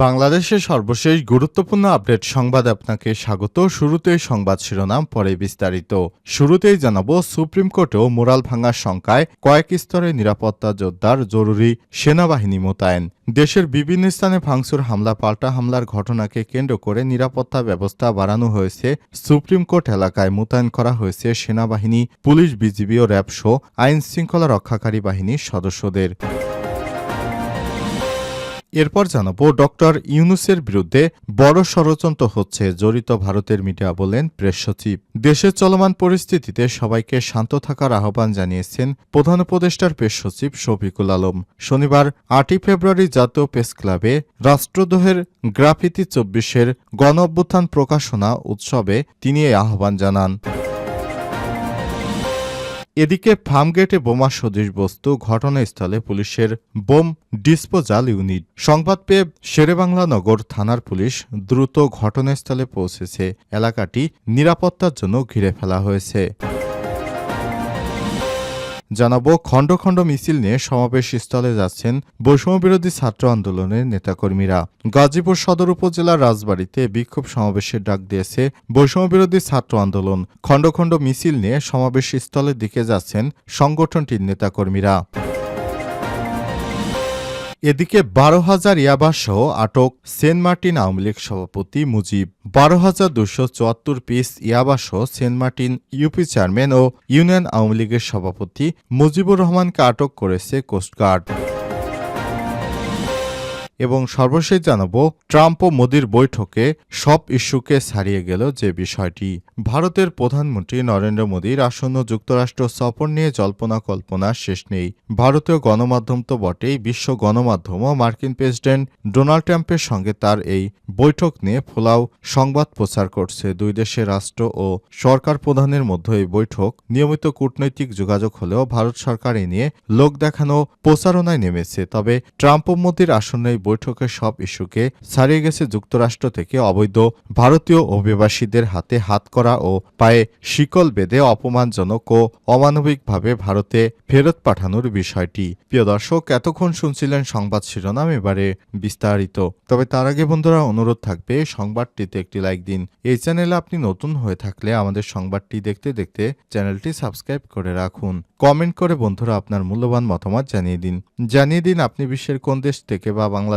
বাংলাদেশের সর্বশেষ গুরুত্বপূর্ণ আপডেট সংবাদ আপনাকে স্বাগত। শুরুতেই সংবাদ শিরোনাম, পরে বিস্তারিত। শুরুতেই জানাব, সুপ্রিম কোর্টেও মোরাল ভাঙার শঙ্কায় কয়েক স্তরে নিরাপত্তা যোদ্ধার জরুরি সেনাবাহিনী মোতায়েন। দেশের বিভিন্ন স্থানে ভাঙচুর হামলা, পাল্টা হামলার ঘটনাকে কেন্দ্র করে নিরাপত্তা ব্যবস্থা বাড়ানো হয়েছে। সুপ্রিম কোর্ট এলাকায় মোতায়েন করা হয়েছে সেনাবাহিনী, পুলিশ, বিজিবি ও র্যাব সহ আইন শৃঙ্খলা রক্ষাকারী বাহিনীর সদস্যদের। এরপর জানাব ডক্টর ইউনুসের বিরুদ্ধে বড় ষড়যন্ত্র হচ্ছে জড়িত ভারতের মিডিয়া বলেন প্রেস সচিব। দেশের চলমান পরিস্থিতিতে সবাইকে শান্ত থাকার আহ্বান জানিয়েছেন প্রধান উপদেষ্টার প্রেস সচিব শফিকুল আলম। শনিবার আটই ফেব্রুয়ারি জাতীয় প্রেস ক্লাবে রাষ্ট্রদ্রোহের গ্রাফিতি চব্বিশের গণ অভ্যুত্থান প্রকাশনা উৎসবে তিনি এই আহ্বান জানান। এদিকে ফার্মগেটে বোমা সদৃশ বস্তু ঘটনাস্থলে পুলিশের বোম ডিসপোজাল ইউনিট। সংবাদ পেয়ে শেরেবাংলা নগর থানার পুলিশ দ্রুত ঘটনাস্থলে পৌঁছেছে। এলাকাটি নিরাপত্তার জন্য ঘিরে ফেলা হয়েছে। জানাব, খণ্ড খণ্ড মিছিল নিয়ে সমাবেশ স্থলে যাচ্ছেন বৈষম্যবিরোধী ছাত্র আন্দোলনের নেতাকর্মীরা। গাজীপুর সদর উপজেলার রাজবাড়িতে বিক্ষোভ সমাবেশের ডাক দিয়েছে বৈষম্যবিরোধী ছাত্র আন্দোলন। খণ্ড খণ্ড মিছিল নিয়ে সমাবেশ স্থলের দিকে যাচ্ছেন সংগঠনটির নেতাকর্মীরা। এদিকে বারো হাজার ইয়াবাসহ আটক সেন্ট মার্টিন আওয়ামী লীগ সভাপতি মুজিব। বারো হাজার দুশো চুয়াত্তর পিস ইয়াবাসহ সেন্ট মার্টিন ইউপি চেয়ারম্যান ও ইউনিয়ন আওয়ামী লীগের সভাপতি মুজিবুর রহমানকে আটক করেছে কোস্টগার্ড। এবং সর্বশেষ জানাব, ট্রাম্প ও মোদির বৈঠকে সব ইস্যুকে ছাড়িয়ে গেল যে বিষয়টি। ভারতের প্রধানমন্ত্রী নরেন্দ্র মোদীর আসন্ন যুক্তরাষ্ট্র সফর নিয়ে জল্পনা কল্পনা শেষ নেই। ভারতীয় গণমাধ্যম তো বটেই, বিশ্ব গণমাধ্যমও মার্কিন প্রেসিডেন্ট ডোনাল্ড ট্রাম্পের সঙ্গে তার এই বৈঠক নিয়ে ফোলাও সংবাদ প্রচার করছে। দুই দেশের রাষ্ট্র ও সরকার প্রধানের মধ্যে এই বৈঠক নিয়মিত কূটনৈতিক যোগাযোগ হলেও ভারত সরকার এ নিয়ে লোক দেখানো প্রচারণায় নেমেছে। তবে ট্রাম্প ও মোদীর আসন্ন এই বৈঠকের সব ইস্যুকে ছাড়িয়ে গেছে যুক্তরাষ্ট্র থেকে অবৈধ ভারতীয় অভিবাসীদের হাতে হাত করা ও পায়ে শিকল বেঁধে অপমানজনক ও অমানবিকভাবে ভারতে ফেরত পাঠানোর বিষয়টি। প্রিয় দর্শক, এতক্ষণ শুনছিলেন সংবাদ শিরোনাম, এবারে বিস্তারিত। তবে তার আগে বন্ধুরা, অনুরোধ থাকবে, সংবাদটিতে একটি লাইক দিন। এই চ্যানেলে আপনি নতুন হয়ে থাকলে আমাদের সংবাদটি দেখতে দেখতে চ্যানেলটি সাবস্ক্রাইব করে রাখুন। কমেন্ট করে বন্ধুরা আপনার মূল্যবান মতামত জানিয়ে দিন। জানিয়ে দিন আপনি বিশ্বের কোন দেশ থেকে বা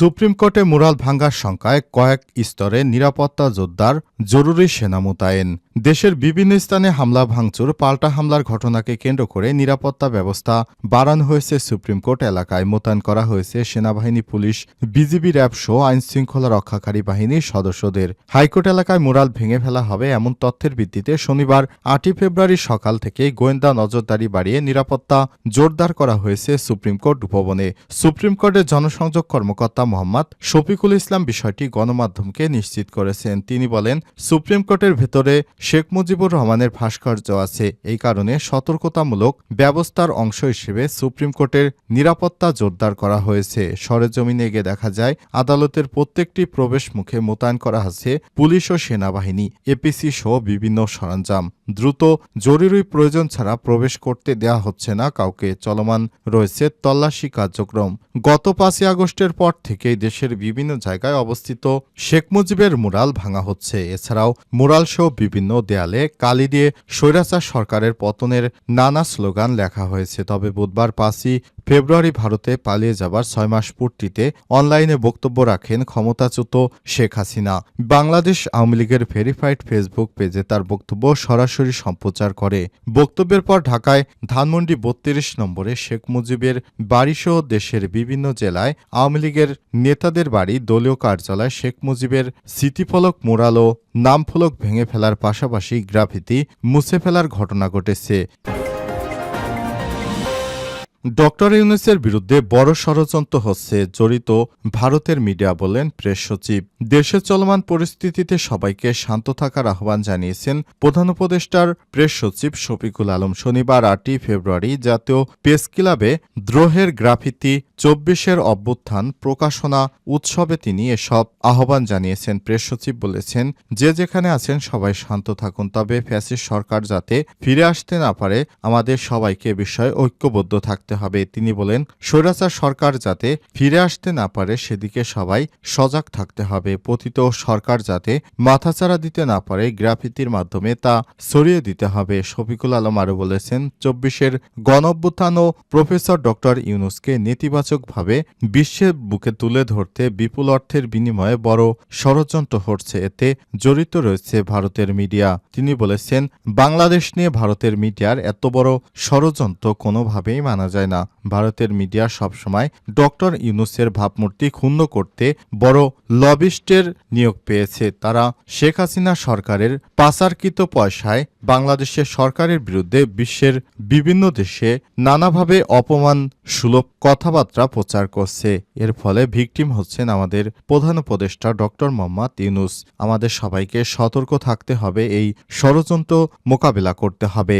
সুপ্রিম কোর্টে মুরাল ভাঙ্গার শঙ্কায় কয়েক স্তরে নিরাপত্তা যোদ্ধার জরুরি সেনা মোতায়েন। দেশের বিভিন্ন স্থানে হামলা, ভাঙচুর, পাল্টা হামলার ঘটনাকে কেন্দ্র করে নিরাপত্তা ব্যবস্থা বাড়ানো হয়েছে সুপ্রিম কোর্ট এলাকায়। মোতায়েন করা হয়েছে সেনাবাহিনী, পুলিশ, বিজিবি র্যাব সহ আইন শৃঙ্খলা রক্ষাকারী বাহিনীর সদস্যদের। হাইকোর্ট এলাকায় মুরাল ভেঙে ফেলা হবে এমন তথ্যের ভিত্তিতে শনিবার আটই ফেব্রুয়ারি সকাল থেকে গোয়েন্দা নজরদারি বাড়িয়ে নিরাপত্তা জোরদার করা হয়েছে সুপ্রিম কোর্ট ভবনে। সুপ্রিম কোর্টের জনসংযোগ কর্মকর্তা মোহাম্মদ শফিকুল ইসলাম বিষয়টি গণমাধ্যমকে নিশ্চিত করেছেন। তিনি বলেন, সুপ্রিম কোর্টের ভেতরে শেখ মুজিবুর রহমানের ভাস্কর্য আছে। এই কারণে সতর্কতামূলক ব্যবস্থার অংশ হিসেবে সুপ্রিম কোর্টের নিরাপত্তা জোরদার করা হয়েছে। সরেজমিনে গিয়ে দেখা যায়, আদালতের প্রত্যেকটি প্রবেশ মুখে মোতায়েন করা আছে পুলিশ ও সেনাবাহিনী, এপিসি সহ বিভিন্ন সরঞ্জাম। দ্রুত জরুরি প্রয়োজন ছাড়া প্রবেশ করতে দেয়া হচ্ছে না, কাউকে চলমান রয়েছে তল্লাশি কার্যক্রম। গত পাঁচই আগস্টের পর থেকেই দেশের বিভিন্ন জায়গায় অবস্থিত শেখ মুজিবের মুরাল ভাঙা হচ্ছে। এছাড়াও মুরাল সহ বিভিন্ন দেয়ালে কালি দিয়ে স্বৈরাচার সরকারের পতনের নানা স্লোগান লেখা হয়েছে। তবে বুধবার পাঁচই ফেব্রুয়ারি ভারতে পালিয়ে যাবার ছয় মাস পূর্তিতে অনলাইনে বক্তব্য রাখেন ক্ষমতাচ্যুত শেখ হাসিনা। বাংলাদেশ আওয়ামী লীগের ভেরিফাইড ফেসবুক পেজে তার বক্তব্য সরাসরি সম্প্রচার করে। বক্তব্যের পর ঢাকায় ধানমন্ডি বত্রিশ নম্বরে শেখ মুজিবের বাড়িসহ দেশের বিভিন্ন জেলায় আওয়ামী লীগের নেতাদের বাড়ি দলীয় কার্যালয় শেখ মুজিবের স্মৃতিফলক মোরাল ও নামফলক ভেঙে ফেলার পাশাপাশি গ্রাফিতি মুছে ফেলার ঘটনা ঘটেছে। ডক্টর ইউনুসের বিরুদ্ধে বড় ষড়যন্ত্র হচ্ছে জড়িত ভারতের মিডিয়া বলেন প্রেস সচিব। দেশে চলমান পরিস্থিতিতে সবাইকে শান্ত থাকার আহ্বান জানিয়েছেন প্রধান উপদেষ্টার প্রেস সচিব শফিকুল আলম। শনিবার আটই ফেব্রুয়ারি জাতীয় প্রেস ক্লাবে দ্রোহের গ্রাফিতি, চব্বিশের অভ্যুত্থান, প্রকাশনা, উৎসবে তিনি এসব আহ্বান জানিয়েছেন। প্রেস সচিব বলেছেন, যে যেখানে আছেন সবাই শান্ত থাকুন, তবে ফ্যাসিস সরকার যাতে ফিরে আসতে না পারে, আমাদের সবাইকে বিষয়ে ঐক্যবদ্ধ থাকতে হবে। তিনি বলেন, স্বৈরাচার সরকার যাতে ফিরে আসতে না পারে, সেদিকে সবাই সজাগ থাকতে হবে। পতিত সরকার যাতে মাথাচাড়া দিতে না পারে, গ্রাফিতির মাধ্যমে তা সরিয়ে দিতে হবে। শফিকুল আলম আরও বলেছেন, চব্বিশের গণঅভ্যুত্থান ও প্রফেসর ডক্টর ইউনুসকে নেতিবাচকভাবে বিশ্বের বুকে তুলে ধরতে বিপুল অর্থের বিনিময়ে বড় ষড়যন্ত্র হচ্ছে। এতে জড়িত রয়েছে ভারতের মিডিয়া। তিনি বলেছেন, বাংলাদেশ নিয়ে ভারতের মিডিয়ার এত বড় ষড়যন্ত্র কোনোভাবেই মানা যায় না। ভারতের মিডিয়া সবসময় ডক্টর ইউনুসের ভাবমূর্তি ক্ষুণ্ণ করতে বড় লবিস্টের নিয়োগ পেয়েছে। তারা শেখ হাসিনা সরকারের পাচারকৃত পয়সায় বাংলাদেশের সরকারের বিরুদ্ধে বিশ্বের বিভিন্ন দেশে নানাভাবে অপমান সুলভ কথাবার্তা প্রচার করছে। এর ফলে ভিকটিম হচ্ছেন আমাদের প্রধান উপদেষ্টা ডক্টর মোহাম্মদ ইউনুস। আমাদের সবাইকে সতর্ক থাকতে হবে, এই ষড়যন্ত্র মোকাবেলা করতে হবে।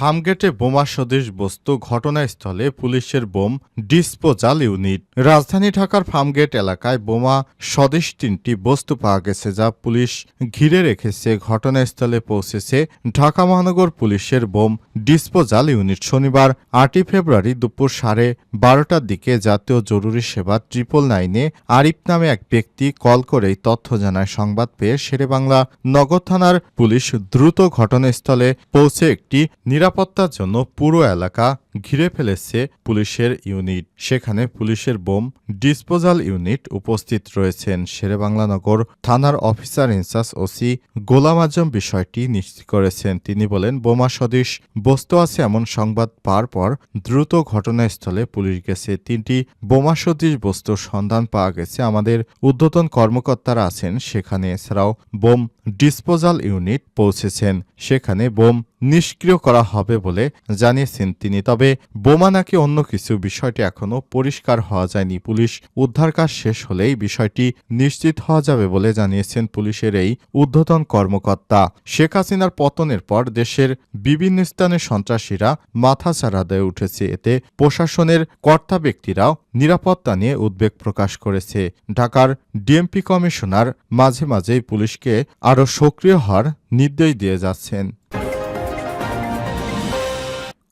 ফার্মগেটে বোমা সদৃশ বস্তু ঘটনাস্থলে পুলিশের বোম ডিসপোজাল ইউনিট। রাজধানী ঢাকার ফার্মগেট এলাকায় বোমা স্বদেশ তিনটি বস্তু পাওয়া গেছে যা পুলিশ ঘিরে রেখেছে। ঘটনাস্থলে পৌঁছেছে ঢাকা মহানগর পুলিশের বোম ডিসপোজাল ইউনিট। শনিবার আটই ফেব্রুয়ারি দুপুর সাড়ে বারোটার দিকে জাতীয় জরুরি সেবা ট্রিপল নাইনে আরিফ নামে এক ব্যক্তি কল করেই তথ্য জানায়। সংবাদ পেয়ে শেরেবাংলা নগর থানার পুলিশ দ্রুত ঘটনাস্থলে পৌঁছে একটি নিরাপত্তার জন্য পুরো এলাকা ঘিরে ফেলেছে পুলিশের ইউনিট। সেখানে পুলিশের বোম ডিসপোজাল ইউনিট উপস্থিত রয়েছেন শেরেবাংলা নগর থানার officer in charge OC Golam Azam. বিষয়টি নিশ্চিত করেছেন। তিনি বলেন, বোমা সদৃশ বস্তু আছে এমন সংবাদ পাওয়ার পর দ্রুত ঘটনাস্থলে পুলিশ গেছে। তিনটি বোমা সদৃশ বস্তুর সন্ধান পাওয়া গেছে। আমাদের ঊর্ধ্বতন কর্মকর্তারা আছেন সেখানে। এছাড়াও বোম ডিসপোজাল ইউনিট পৌঁছেছেন। সেখানে বোম নিষ্ক্রিয় করা হবে বলে জানিয়েছেন তিনি। তবে বোমা নাকি অন্য কিছু, বিষয়টি এখনও পরিষ্কার হওয়া যায়নি। পুলিশ উদ্ধার কাজ শেষ হলেই বিষয়টি নিশ্চিত হওয়া যাবে বলে জানিয়েছেন পুলিশের এই ঊর্ধ্বতন কর্মকর্তা। শেখ হাসিনার পতনের পর দেশের বিভিন্ন স্থানে সন্ত্রাসীরা মাথাচাড়া দিয়ে উঠেছে। এতে প্রশাসনের কর্তা ব্যক্তিরাও নিরাপত্তা নিয়ে উদ্বেগ প্রকাশ করেছে। ঢাকার ডিএমপি কমিশনার মাঝে মাঝেই পুলিশকে আরও সক্রিয় হওয়ার নির্দেশ দিয়ে যাচ্ছেন।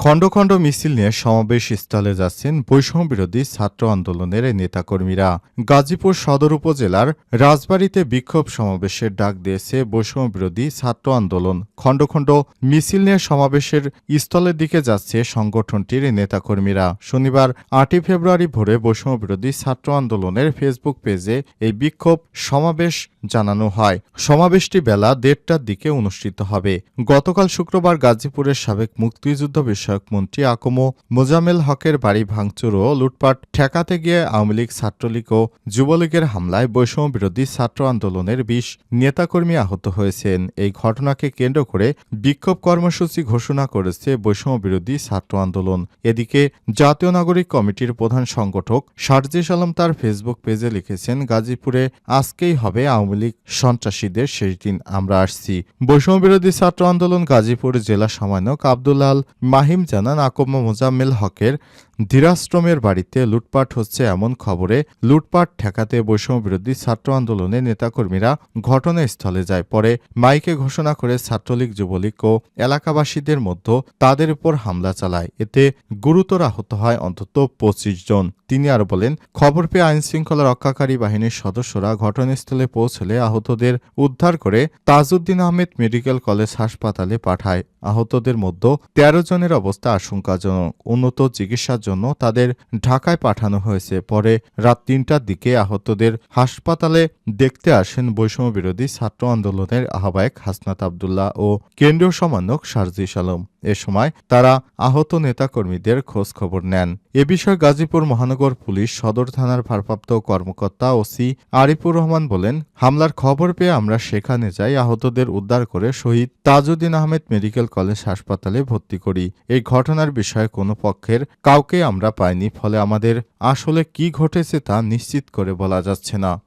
খণ্ড খণ্ড মিছিল নিয়ে সমাবেশ স্থলে যাচ্ছেন বৈষম্য বিরোধী ছাত্র আন্দোলনের নেতাকর্মীরা। গাজীপুর সদর উপজেলার রাজবাড়ীতে বিক্ষোভ সমাবেশের ডাক দিয়েছে বৈষম্য বিরোধী ছাত্র আন্দোলন। খণ্ড খণ্ড মিছিল নিয়ে সমাবেশের স্থলের দিকে যাচ্ছে সংগঠনটির নেতাকর্মীরা। শনিবার আটই ফেব্রুয়ারি ভোরে বৈষম্য বিরোধী ছাত্র আন্দোলনের ফেসবুক পেজে এই বিক্ষোভ সমাবেশ জানানো হয়। সমাবেশটি বেলা দেড়টার দিকে অনুষ্ঠিত হবে। গতকাল শুক্রবার গাজীপুরের সাবেক মুক্তিযুদ্ধ বিষয়ক মন্ত্রী আকমো মোজামেল হকের বাড়ি ভাঙচুর ও লুটপাট ঠেকাতে গিয়ে আওয়ামী লীগ ছাত্রলীগ ও যুবলীগের হামলায় বৈষম্য বিরোধী ছাত্র আন্দোলনের বিশ নেতাকর্মী আহত হয়েছেন। এই ঘটনাকে কেন্দ্র করে বিক্ষোভ কর্মসূচি ঘোষণা করেছে বৈষম্য বিরোধী ছাত্র আন্দোলন। এদিকে জাতীয় নাগরিক কমিটির প্রধান সংগঠক সার্জিস আলম তার ফেসবুক পেজে লিখেছেন, গাজীপুরে আজকেই হবে আওয়ামী লীগ সন্ত্রাসীদের শেষ দিন আমরা আসছি। বৈষম্য বিরোধী ছাত্র আন্দোলন গাজীপুর জেলা সমন্বয়ক আবদুল্লাল মাহিম জানান আকম্ম মোজাম্মেল হকের ধীরাশ্রমের বাড়িতে লুটপাট হচ্ছে এমন খবরে লুটপাট ঠেকাতে বৈষম্য বিরোধী ছাত্র আন্দোলনে নেতাকর্মীরা ঘটনাস্থলে যায়। পরে মাইকে ঘোষণা করে ছাত্রলীগ, যুবলীগ ও এলাকাবাসীদের মধ্যে তাদের উপর হামলা চালায়। এতে গুরুতর আহত হয় অন্তত পঁচিশ জন। তিনি আরও বলেন, খবর পেয়ে আইনশৃঙ্খলা রক্ষাকারী বাহিনীর সদস্যরা ঘটনাস্থলে পৌঁছলে আহতদের উদ্ধার করে তাজউদ্দিন আহমেদ মেডিকেল কলেজ হাসপাতালে পাঠায়। আহতদের মধ্যে তেরো জনের অবস্থা আশঙ্কাজনক। উন্নত চিকিৎসার জন্য তাদের ঢাকায় পাঠানো হয়েছে। পরে রাত তিনটার দিকে আহতদের হাসপাতালে দেখতে আসেন বৈষম্য বিরোধী ছাত্র আন্দোলনের আহ্বায়ক হাসনাত আবদুল্লাহ ও কেন্দ্রীয় সমন্বয়ক শারজিস আলম। এ সময় তারা আহত নেতাকর্মীদের খোঁজ খবর নেন। এ বিষয়ে গাজীপুর মহানগর পুলিশ, সদর থানার ভারপ্রাপ্ত কর্মকর্তা ওসি আরিফুর রহমান বলেন, হামলার খবর পেয়ে আমরা সেখানে যাই, আহতদের উদ্ধার করে শহীদ তাজউদ্দিন আহমেদ মেডিকেল কলেজ হাসপাতালে ভর্তি করি। এই ঘটনার বিষয়ে কোনো পক্ষের কাউকে আমরা পাইনি, ফলে আমাদের আসলে কি ঘটেছে তা নিশ্চিত করে বলা যাচ্ছে না।